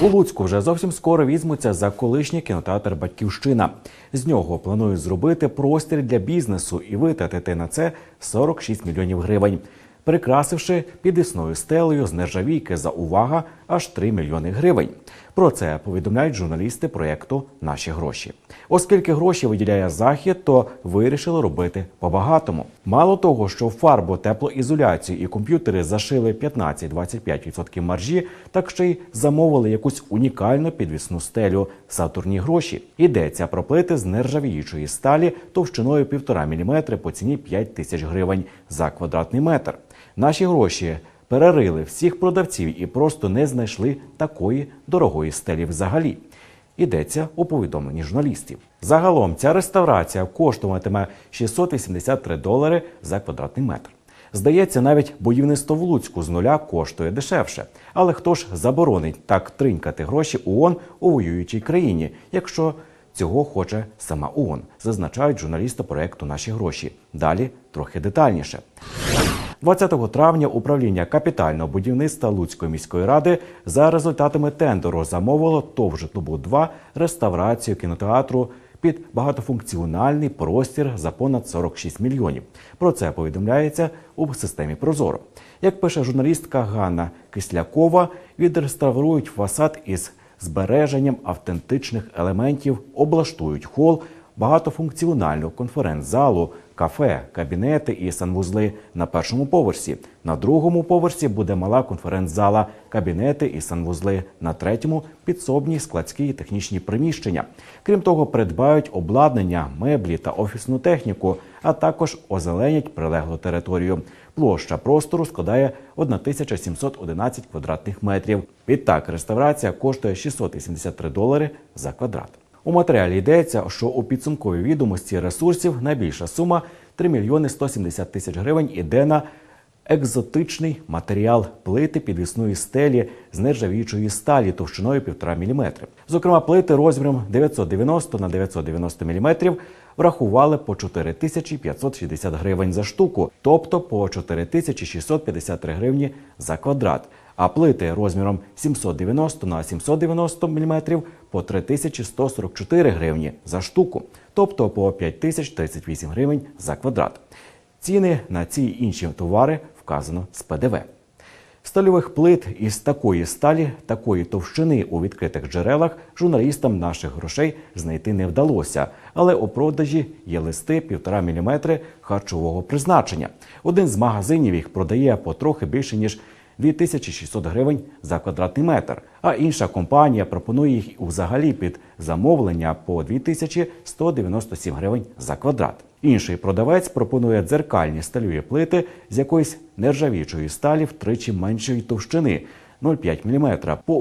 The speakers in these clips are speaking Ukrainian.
У Луцьку вже зовсім скоро візьмуться за колишній кінотеатр Батьківщина. З нього планують зробити простір для бізнесу і витратити на це 46 мільйонів гривень, прикрасивши підвісною стелею з нержавійки за увага аж 3 мільйони гривень. Про це повідомляють журналісти проєкту Наші гроші. Оскільки гроші виділяє захід, то вирішили робити по-багатому. Мало того, що фарбу, теплоізоляцію і комп'ютери зашили 15-25% маржі, так ще й замовили якусь унікальну підвісну стелю Сатурні гроші. Йдеться про плити з нержавіючої сталі товщиною 1,5 мм по ціні 5 тисяч гривень за квадратний метр. Наші гроші перерили всіх продавців і просто не знайшли такої дорогої стелі взагалі. Йдеться у повідомленні журналістів. Загалом ця реставрація коштуватиме 683 долари за квадратний метр. Здається, навіть будівництво в Луцьку з нуля коштує дешевше. Але хто ж заборонить так тринькати гроші ООН у воюючій країні, якщо цього хоче сама ООН, зазначають журналісти проекту Наші гроші. Далі трохи детальніше. 20 травня управління капітального будівництва Луцької міської ради за результатами тендеру замовило ТОВ «Житлобуд 2 реставрацію кінотеатру під багатофункціональний простір за понад 46 мільйонів. Про це повідомляється у системі Прозоро. Як пише журналістка Ганна Кислякова, відреставрують фасад із збереженням автентичних елементів, облаштують хол, багатофункціональну конференц-залу, кафе, кабінети і санвузли на першому поверсі. На другому поверсі буде мала конференц-зала, кабінети і санвузли. На третьому підсобні складські і технічні приміщення. Крім того, придбають обладнання, меблі та офісну техніку, а також озеленять прилеглу територію. Площа простору складає 1711 квадратних метрів. Відтак, реставрація коштує 683 долари за квадрат. У матеріалі йдеться, що у підсумковій відомості ресурсів найбільша сума 3 мільйони 170 тисяч гривень іде на екзотичний матеріал плити підвісної стелі з нержавіючої сталі товщиною 1,5 мм. Зокрема, плити розміром 990 на 990 мм врахували по 4560 гривень за штуку, тобто по 4653 гривні за квадрат. А плити розміром 790 на 790 мм по 3144 гривні за штуку, тобто по 5038 гривень за квадрат. Ціни на ці інші товари вказано з ПДВ. Стальових плит із такої сталі, такої товщини у відкритих джерелах журналістам наших грошей знайти не вдалося. Але у продажі є листи 1,5 мм харчового призначення. Один з магазинів їх продає по трохи більше ніж 2600 гривень за квадратний метр. А інша компанія пропонує їх взагалі під замовлення по 2197 гривень за квадрат. Інший продавець пропонує дзеркальні стальові плити з якоїсь нержавічої сталі втричі меншої товщини 0,5 мм по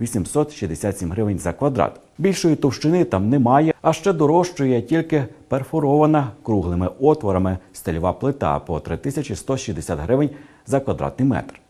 1867 гривень за квадрат. Більшої товщини там немає, а ще дорожчує тільки перфорована круглими отворами стельова плита по 3160 гривень за квадратний метр.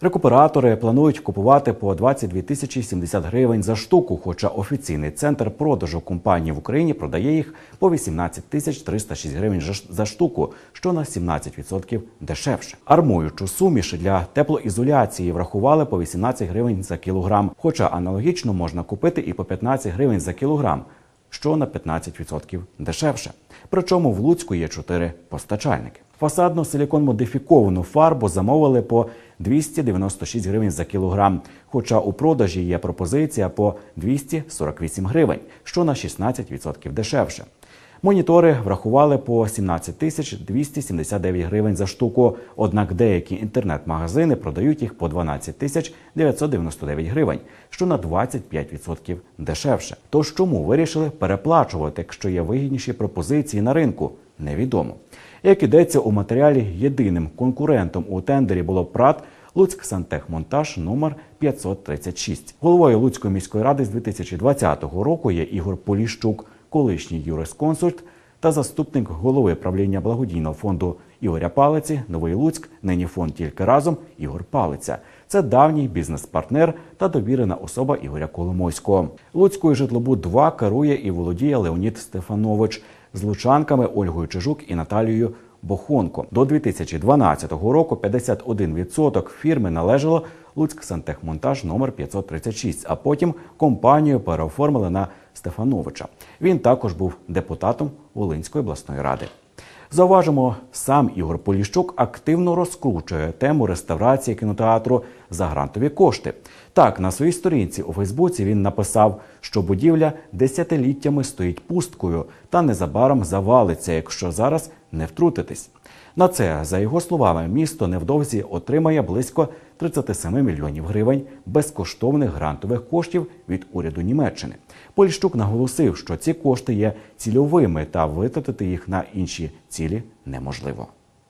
Рекуператори планують купувати по 22 тисячі 70 гривень за штуку, хоча офіційний центр продажу компанії в Україні продає їх по 18 тисяч 306 гривень за- штуку, що на 17% дешевше. Армуючу суміш для теплоізоляції врахували по 18 гривень за кілограм, хоча аналогічно можна купити і по 15 гривень за кілограм, що на 15% дешевше. Причому в Луцьку є чотири постачальники. Фасадну силікон-модифіковану фарбу замовили по 296 гривень за кілограм, хоча у продажі є пропозиція по 248 гривень, що на 16% дешевше. Монітори врахували по 17 тисяч 279 гривень за штуку, однак деякі інтернет-магазини продають їх по 12 тисяч 999 гривень, що на 25% дешевше. Тож чому вирішили переплачувати, якщо є вигідніші пропозиції на ринку? Невідомо. Як ідеться у матеріалі, єдиним конкурентом у тендері було ПРАТ Луцьк Сантехмонтаж номер 536. Головою Луцької міської ради з 2020 року є Ігор Поліщук, колишній юрисконсульт та заступник голови правління благодійного фонду Ігоря Палиці, Новий Луцьк, нині фонд тільки разом Ігор Палиця. Це давній бізнес-партнер та довірена особа Ігоря Коломойського. Луцькою житлобуд 2 керує і володіє Леонід Стефанович з лучанками Ольгою Чижук і Наталією Бохонко. До 2012 року 51% фірми належало Луцьк Сантехмонтаж номер 536, а потім компанію переоформили на Стефановича. Він також був депутатом Волинської обласної ради. Зауважимо, сам Ігор Поліщук активно розкручує тему реставрації кінотеатру за грантові кошти. Так, на своїй сторінці у Фейсбуці він написав, що будівля десятиліттями стоїть пусткою та незабаром завалиться, якщо зараз не втрутитись. На це, за його словами, місто невдовзі отримає близько 37 мільйонів гривень безкоштовних грантових коштів від уряду Німеччини. Польщук наголосив, що ці кошти є цільовими та витратити їх на інші цілі неможливо.